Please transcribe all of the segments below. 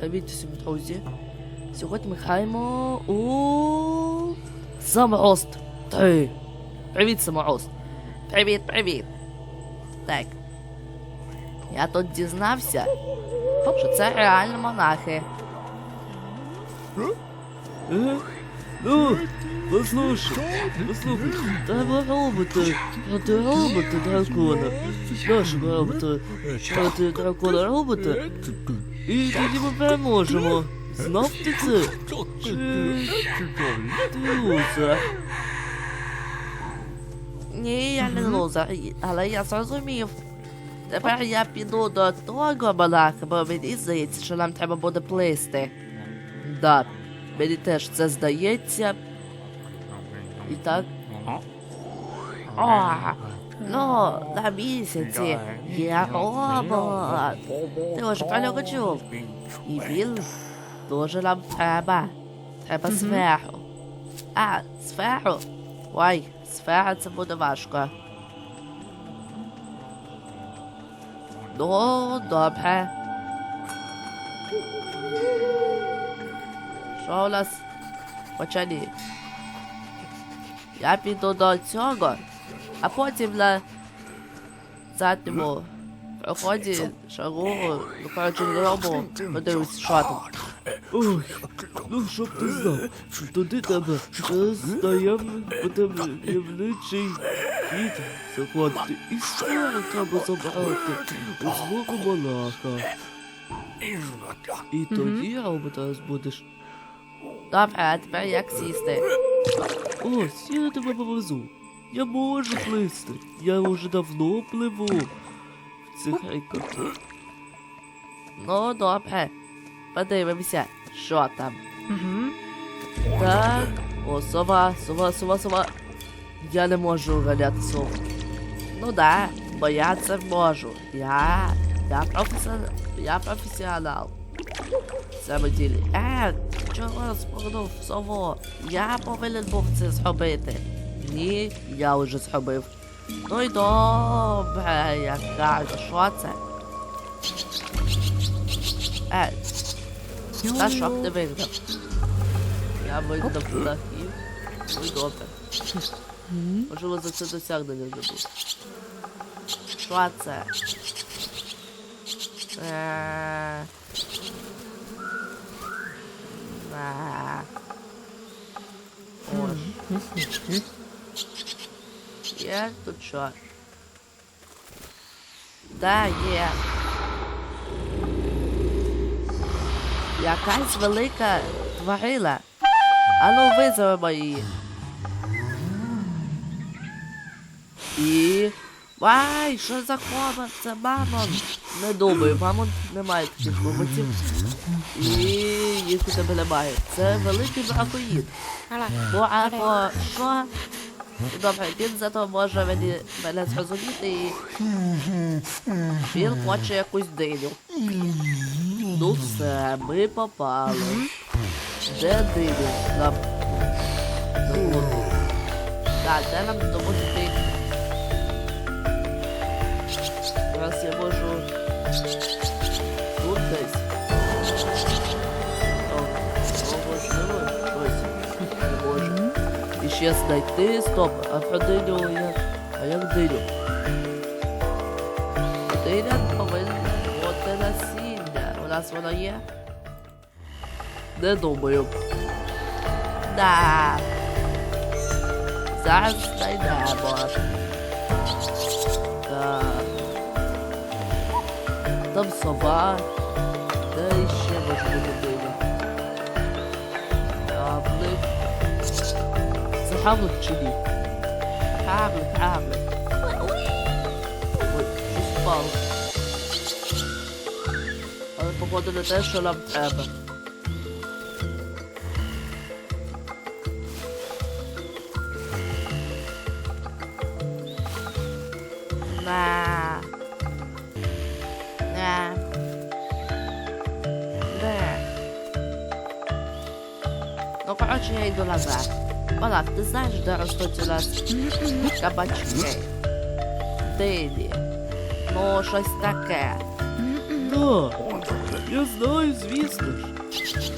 Привіт друзі. Сьогодні ми граємо у Саморост 3. Привіт, Саморост. Привіт, привіт. Так. Я тут дізнався, що це реально монахи. Е? Ну, послухай, послухай, треба робити проти робота дракона. Нашого робота проти дракона робити. І тоді ми переможемо. Знов ти це? Чи ти лузер? Ні, я не лузер, але я зрозумів. Тепер я піду до того монаха, бо мені здається, що нам треба буде плисти. Да, мені теж це здається. І так. О, ну, на місяці є робот. Ти вже про нього чув. І він дуже нам треба. Треба сферу. А, сферу? Ой, сфера це буде важко. Ну, добре. Що у нас? Почалі. Я піду до цього, а потім на задньому проході шагу, ну коротше, дорогу, подивлюсь, що там. Ой, ну щоб ти знав, туди тебе таємничий хід заходити. І сферу треба забрати у свого монаха. І тоді робота збудеш. Добре, а тепер як сісти? Ось, я тебе повезу. Я можу плисти. Я вже давно пливу в цих ріках. Ну, добре. Подивимося, що там. Так. О, сова, сова, сова, сова. Я не можу ганяти сову. Ну да, бо я це можу. Я. Я професіонал. Я професіонал. В цьому ділі. Е, чого спорнув сову? Я повинен був це зробити. Ні, я вже зробив. Ну й добре, я кажу, що це? Е, та що ти виграв? Я виграв птахів. Ну й добре. Можливо, за це досягнення не буде. Що це? Е, А. Ось. Є тут що? Да, є. Якась велика тварина. Ану визовемо її. І. Вай, що за хобот? Це мамон. Не думаю, мамон не має таких хоботів. І їх у тебе немає. Це великий дракоїд. Бо або що? Добре, він зато може мені, мене зрозуміти і він хоче якусь диню. Ну все, ми попали. Де диню? Нам. Так, де нам добути? Зараз я можу ще знайти, стоп, а про диню як. А як диню? Диня повинна бути насіння. У нас воно є? Не думаю. Да. Зараз знайдемо. Так. Там сова. Де ще може Це гавлик чи ні? Гавлик, гавлик. Ой, щось впало. Але походу не те, що нам треба. На. На. Де? Ну, коротше, Олег, ти знаєш, де ростуть у нас кабачки? Дині. Ну, щось таке. Да. Я знаю, звісно ж.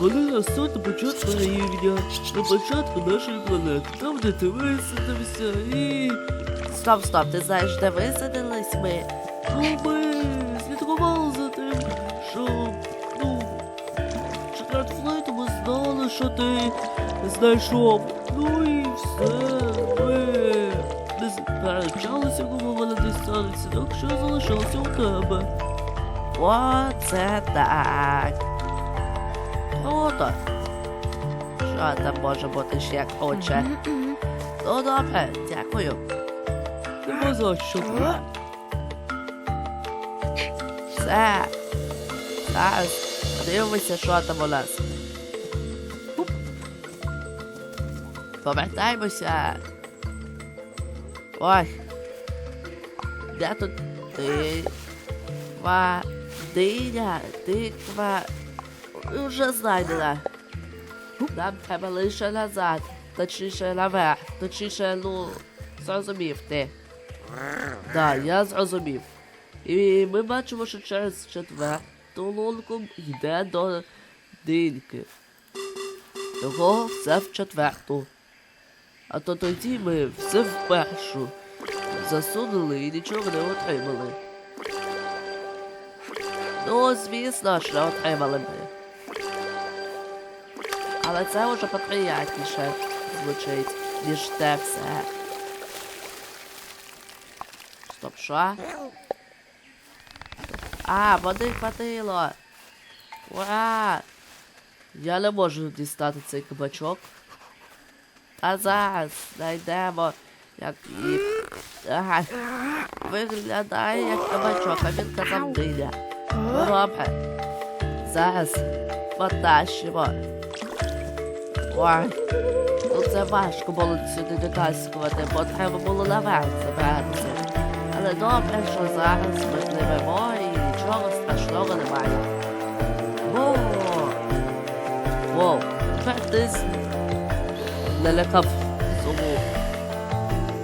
Вони ростуть на початку рівня, на початку нашої планети, там, де ти висадився і. Стоп, стоп, ти знаєш, де висадились ми? Ну, ми слідкували за тим, що. Ну. Секрет флейту ми знали, що ти знайшов. Ну і все. Ми не сперечалися, кому вона дістанеться, так що залишилося у тебе. Оце так. Круто. Що там може бути ще хоче? Ну добре, дякую. Нема за що. Все. Зараз подивимося, що там у нас. Повертаємося. Ой. Де тут ти? Диня, тиква. Вже знайдена. Нам треба лише назад. Точніше наверх. Точніше, ну, зрозумів ти. Так, я зрозумів. І ми бачимо, що через четверту лунку йде до диньки. Того все в четверту. А то тоді ми все в першу. Засунули і нічого не отримали. Ну, звісно, що отримали ми. Але це вже поприятніше звучить, ніж те все. Стоп, що? А, води хватило. Ура! Я не можу дістати цей кабачок. А зараз знайдемо, як. Ага. Виглядає як кабачок, а він казав диня. Добре. Зараз потащимо. Ой. Ну це важко було сюди дотаскувати, бо треба було наверх забратися. Але добре, що зараз ми пливемо і нічого страшного немає. Воу! Воу, тепер ти з- налякав суму.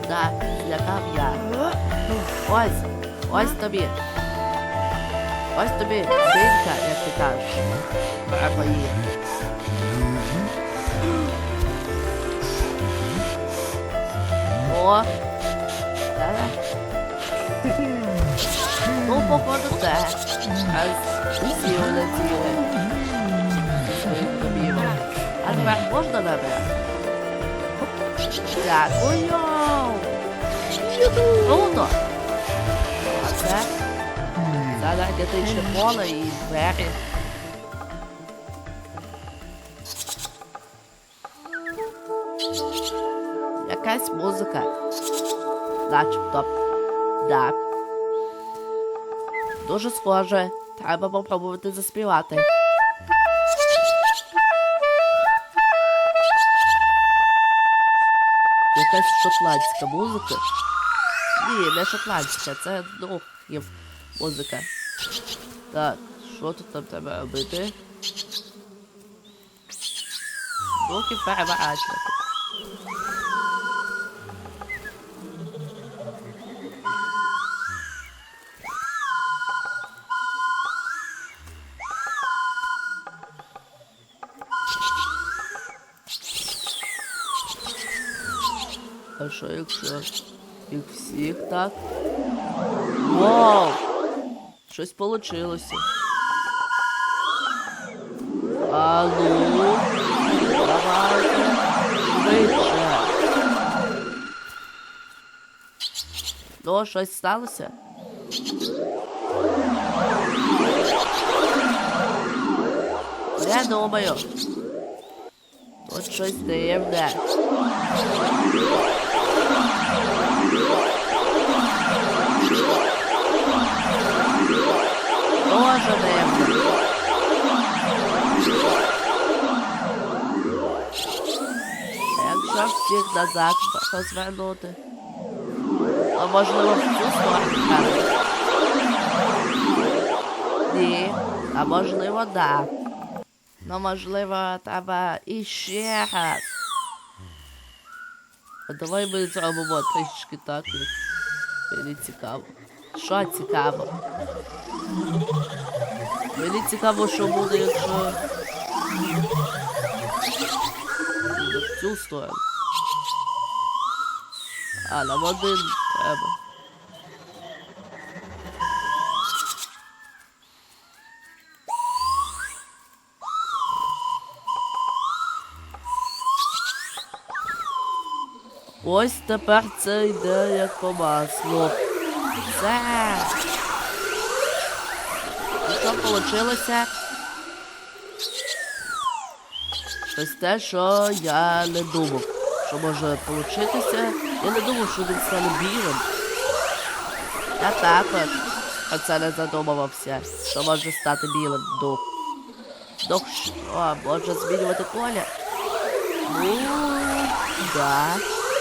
Так, злякав я. Ось, ось тобі. Ось тобі динька, як ти кажеш. Треба її. О! Так. Ну, походу, так. Аж всі улетіли. Тобі. А тепер можна наверх? Дякую. Круто. А це Задайте поле і двері. Якась музика. Начебто. Так. Дуже схоже. Треба попробувати заспівати. Якась шотландська музика. Ні, не шотландська, це духів музика. Так, що тут там треба робити? Духів переворачувати. А що якщо їх всіх так? Вау! Щось получилося. А ну, давайте швидше. Ну, щось сталося? Я думаю. Тут щось дивне. А Якщо всіх назад розвернути, то можливо в цю сторону. Ні, а можливо, да. Ну, можливо, треба іще раз. А давай ми зробимо трішки так. Мені цікаво. Що цікаво? Мені цікаво, що буде, якщо. В цю сторону. А, нам один треба. Ось тепер це йде як по маслу. Все. Що вийшло? Щось те, що я не думав, що може получитися. Я не думав, що він стане білим. Я також. А це не задумувався, що може стати білим дух. Дух що, може змінювати колір? Ну, да.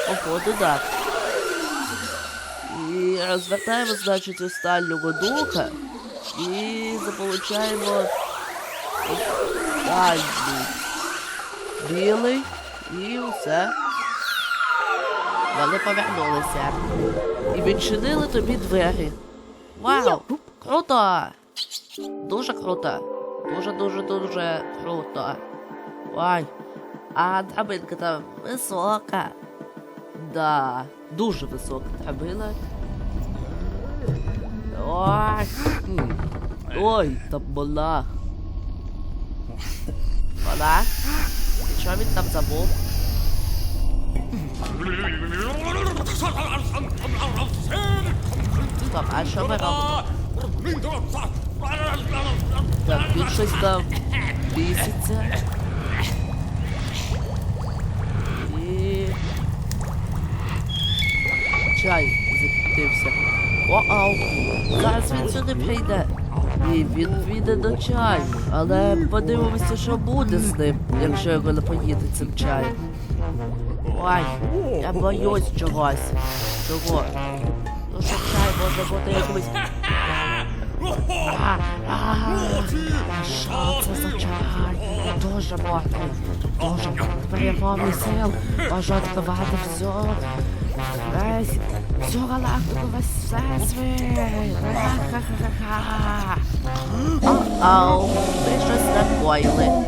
Походу, да. І розвертаємо, значить, останнього духа. І заполучаємо останній білий і все. Вони повернулися. І відчинили тобі двері. Вау! Круто! Дуже круто. Дуже-дуже дуже круто. Ой. А драбинка там висока. Да, дуже висока драбина. Ой. Ой, там монах. Монах? І що він там забув? Стоп, а що ми робимо? Так, він щось там біситься. Чай закипівся. О-ау! Зараз він сюди прийде. І він піде до чаю. Але подивимося, що буде з ним, якщо його не поїде цим чаєм. Ой, я боюсь чогось. Чого? Ну що чай може бути якимось. Що це за чай? Дуже мокрий. Дуже повний сил. Можу відкривати все. Весь, всю галактику, весь всесвіт. Ха-ха-ха-ха. Ау, ви щось ні.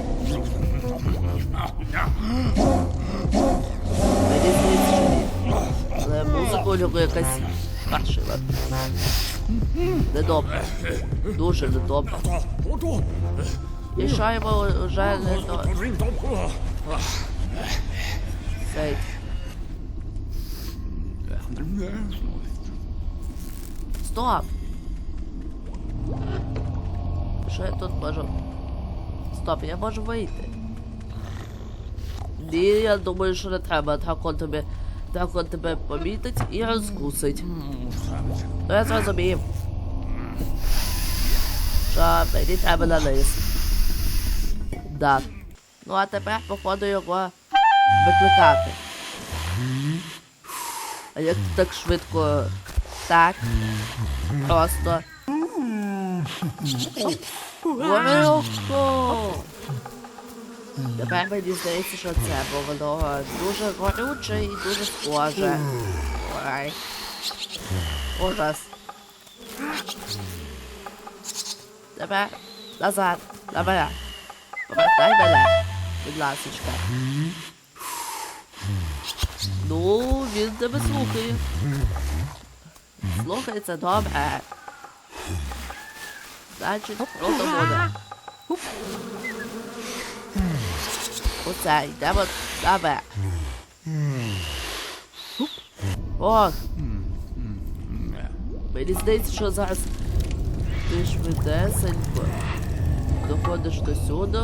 Але музику нього якась кашила. Недобре. Дуже недобре. Йому вже не до... Сейт. Стоп! Що я тут можу? Стоп, я можу вийти. Ні, я думаю, що не треба. Дракон тебе, дракон тебе помітить і розкусить. Ну я зрозумів. Що мені треба на низ. Да. Ну а тепер, походу, його викликати. А як так швидко? Так. Просто. Легко. Тепер мені здається, що це, бо воно дуже горюче і дуже схоже. Ой. Ужас. Тепер назад, наверх. Повертай мене, будь ласочка. Ну, він тебе слухає. Слухається добре. Значить, круто буде. Оце, йдемо наверх. Ох. Мені здається, що зараз ти швидесенько доходиш до сюди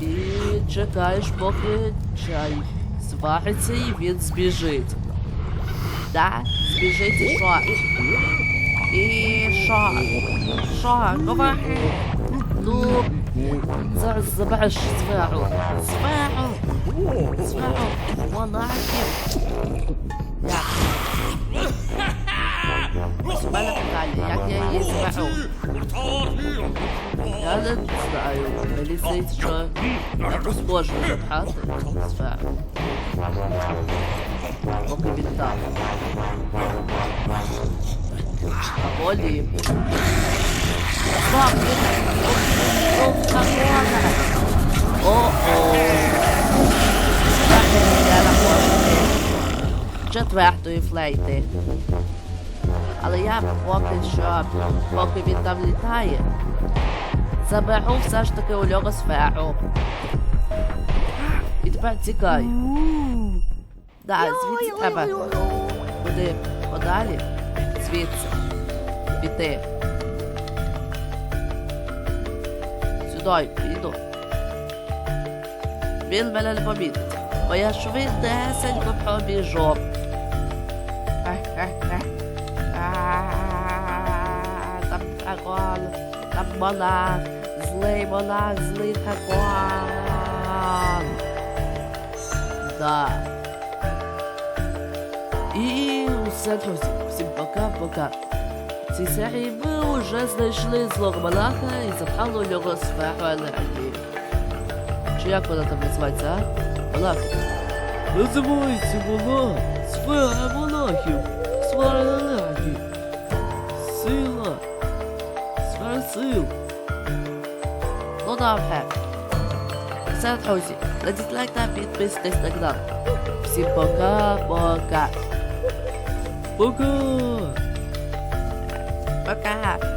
і чекаєш, поки чай звариться і він збіжить. Да? Збіжить і що? І що? Що? Говори. Ну, зараз забереш сферу. Сферу! Сферу! Монахів! Як? Ось у мене питання, як я її зберу? Я не знаю. Мені здається, що якось можна забрати сферу. Поки. Стоп! Тут дракона! О-о! Четвертої флейти. Але я поки що, поки він там літає, заберу все ж таки у нього І тікай. Да, звідси треба. Куди подалі? Звідси. Піти. Сюди піду. Він мене не помітить, бо я швидесенько пробіжу. Там дракон, там монах, злий монах, злий дракон. Да. І усе, друзі. Всім пока-пока. В цій серії ми вже знайшли злого монаха і забрали у нього сферу енергії. Чи як вона там називається, а? Монах. Називається вона сфера монахів. Сфера енергії. Сила. Сфера сил. Ну добре. Все, друзі, кладіть лайк та підписуйтесь на канал. Всім пока-пока. Пока. Пока.